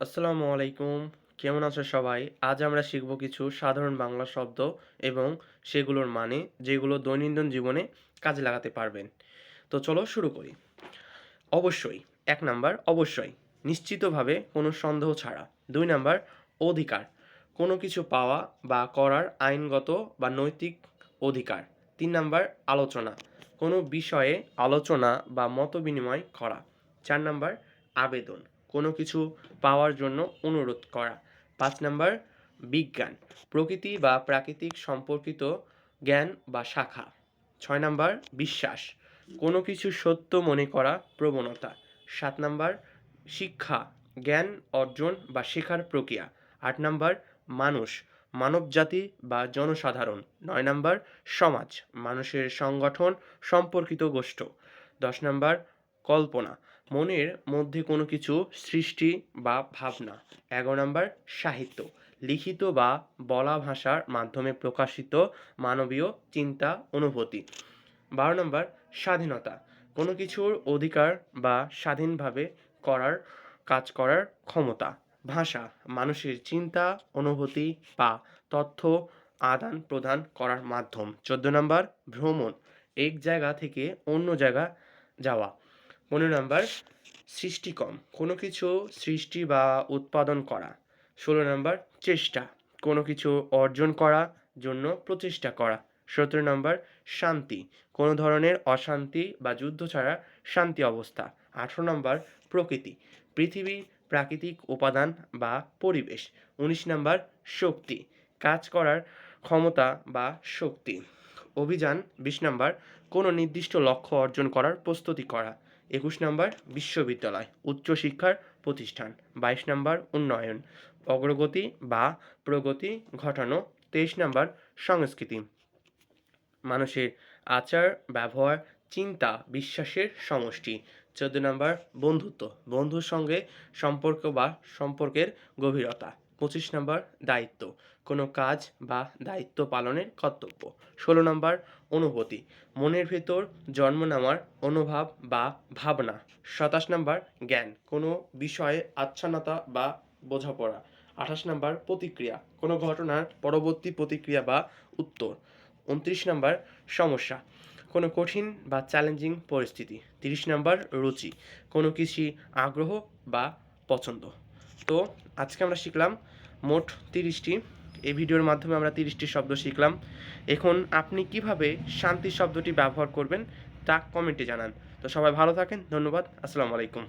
আসসালামু আলাইকুম। কেমন আছো সবাই? আজ আমরা শিখব কিছু সাধারণ বাংলা শব্দ এবং সেগুলোর মানে যেগুলো দৈনন্দিন জীবনে কাজে লাগাতে পারবেন। তো চলো শুরু করি। অবশ্যই, এক নাম্বার, অবশ্যই। নিশ্চিতভাবে কোনো সন্দেহ ছাড়া। দুই নাম্বার, অধিকার। কোনো কিছু পাওয়া বা করার আইনগত বা নৈতিক অধিকার। তিন নাম্বার, আলোচনা। কোনো বিষয়ে আলোচনা বা মত বিনিময় করা। চার নাম্বার, আবেদন। কোনো কিছু পাওয়ার জন্য অনুরোধ করা। পাঁচ নাম্বার, বিজ্ঞান, প্রকৃতি বা প্রাকৃতিক সম্পর্কিত জ্ঞান বা শাখা। ছয় নাম্বার, বিশ্বাস, কোনো কিছু সত্য মনে করা প্রবণতা। সাত নাম্বার, শিক্ষা, জ্ঞান অর্জন বা শেখার প্রক্রিয়া। আট নাম্বার, মানুষ মানবজাতি বা জনসাধারণ। নয় নাম্বার, সমাজ, মানুষের সংগঠন সম্পর্কিত গোষ্ঠ। দশ নাম্বার, কল্পনা মনের মধ্যে কোনো কিছু সৃষ্টি বা ভাবনা। এগারো নম্বর, সাহিত্য। লিখিত বা বলা ভাষার মাধ্যমে প্রকাশিত মানবীয় চিন্তা অনুভূতি। বারো নম্বর, স্বাধীনতা। কোনো কিছুর অধিকার বা স্বাধীনভাবে করার, কাজ করার ক্ষমতা। ভাষা, মানুষের চিন্তা, অনুভূতি বা তথ্য আদান প্রদান করার মাধ্যম। চোদ্দ নম্বর, ভ্রমণ। এক জায়গা থেকে অন্য জায়গা যাওয়া। পনেরো নম্বর সৃষ্টিকম কোনো কিছু সৃষ্টি বা উৎপাদন করা। ষোলো নম্বর, চেষ্টা। কোনো কিছু অর্জন করার জন্য প্রচেষ্টা করা। সতেরো নম্বর, শান্তি। কোনো ধরনের অশান্তি বা যুদ্ধ ছাড়া শান্তি অবস্থা। আঠেরো নম্বর, প্রকৃতি। পৃথিবী, প্রাকৃতিক উপাদান বা পরিবেশ। উনিশ নম্বর, শক্তি। কাজ করার ক্ষমতা বা শক্তি। অভিযান, বিশ নম্বর, কোনো নির্দিষ্ট লক্ষ্য অর্জন করার প্রস্তুতি করা। একুশ নম্বর বিশ্ববিদ্যালয়, উচ্চশিক্ষার প্রতিষ্ঠান। বাইশ নম্বর উন্নয়ন, অগ্রগতি বা প্রগতি ঘটানো। তেইশ নম্বর সংস্কৃতি। মানুষের আচার, ব্যবহার, চিন্তা, বিশ্বাসের সমষ্টি। চোদ্দ নম্বর বন্ধুত্ব। বন্ধুর সঙ্গে সম্পর্ক বা সম্পর্কের গভীরতা। পঁচিশ নম্বর দায়িত্ব। কোনো কাজ বা দায়িত্ব পালনের কর্তব্য। ষোলো নম্বর অনুভূতি। মনের ভেতর জন্ম নেওয়ার অনুভব বা ভাবনা। সাতাশ নম্বর জ্ঞান। কোনো বিষয়ে আচ্ছন্নতা বা বোঝাপড়া। আঠাশ নম্বর প্রতিক্রিয়া। কোনো ঘটনার পরবর্তী প্রতিক্রিয়া বা উত্তর। উনত্রিশ নম্বর সমস্যা। কোনো কঠিন বা চ্যালেঞ্জিং পরিস্থিতি। তিরিশ নম্বর রুচি। কোনো কিছু আগ্রহ বা পছন্দ। তো আজকে আমরা শিখলাম মোট তিরিশটি। এই ভিডিওর মাধ্যমে আমরা তিরিশটি শব্দ শিখলাম। এখন আপনি কীভাবে শান্তি শব্দটি ব্যবহার করবেন তা কমেন্টে জানান। তো সবাই ভালো থাকেন, ধন্যবাদ, আসসালামু আলাইকুম।